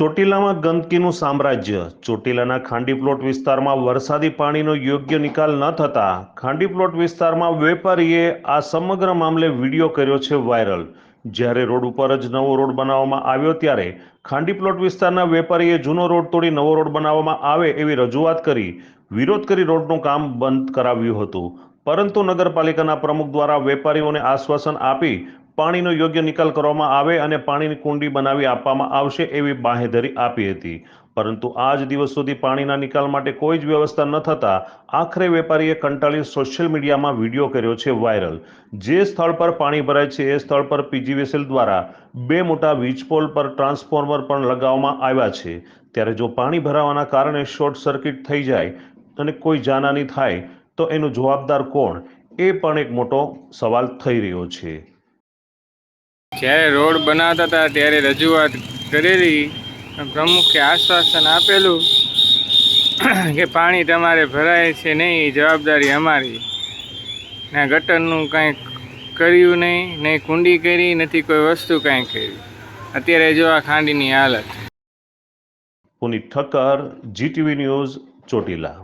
ચોટીલામાં ગંદકીનું સામ્રાજ્ય. ચોટીલાના ખાંડી પ્લોટ વિસ્તારમાં વરસાદી પાણીનો યોગ્ય નિકાલ ન થતા ખાંડી પ્લોટ વિસ્તારમાં વેપારીએ આ સમગ્ર મામલે વીડિયો કર્યો છે વાયરલ. જ્યારે રોડ ઉપર જ નવો રોડ બનાવવામાં આવ્યો ત્યારે ખાંડી પ્લોટ વિસ્તારના વેપારીએ જૂનો રોડ તોડી નવો રોડ બનાવવામાં આવે એવી રજૂઆત કરી, વિરોધ કરી રોડનું કામ બંધ કરાવ્યું હતું. પરંતુ નગરપાલિકાના પ્રમુખ દ્વારા વેપારીઓને આશ્વાસન આપી પાણીનો યોગ્ય નિકાલ કરવામાં આવે અને પાણીની કુંડી બનાવી આપવામાં આવશે એવી બાંહેધરી આપી હતી. પરંતુ આજ દિવસ સુધી પાણીના નિકાલ માટે કોઈ જ વ્યવસ્થા ન થતાં આખરે વેપારીએ કંટાળી સોશિયલ મીડિયામાં વીડિયો કર્યો છે વાયરલ. જે સ્થળ પર પાણી ભરાય છે એ સ્થળ પર પીજીવીસીએલ દ્વારા બે મોટા વીજપોલ પર ટ્રાન્સફોર્મર પણ લગાવવામાં આવ્યા છે. ત્યારે જો પાણી ભરાવાના કારણે શોર્ટ સર્કિટ થઈ જાય અને કોઈ જાનહાની થાય તો એનું જવાબદાર કોણ? એ પણ એક મોટો સવાલ થઈ રહ્યો છે. જ્યારે રોડ બનાવતા હતા, ત્યારે રજૂઆત કરેલી. પ્રમુખે આશ્વાસન આપેલું કે પાણી તમારે ભરાય છે નહીં જવાબદારી અમારી. ને ગટરનું કાંઈ કર્યું નહીં નહીં કુંડી કરી, નથી કોઈ વસ્તુ કાંઈ કરી. અત્યારે જો આ ખાંડીની હાલત. Punit Thakkar, GTV news, Chotila.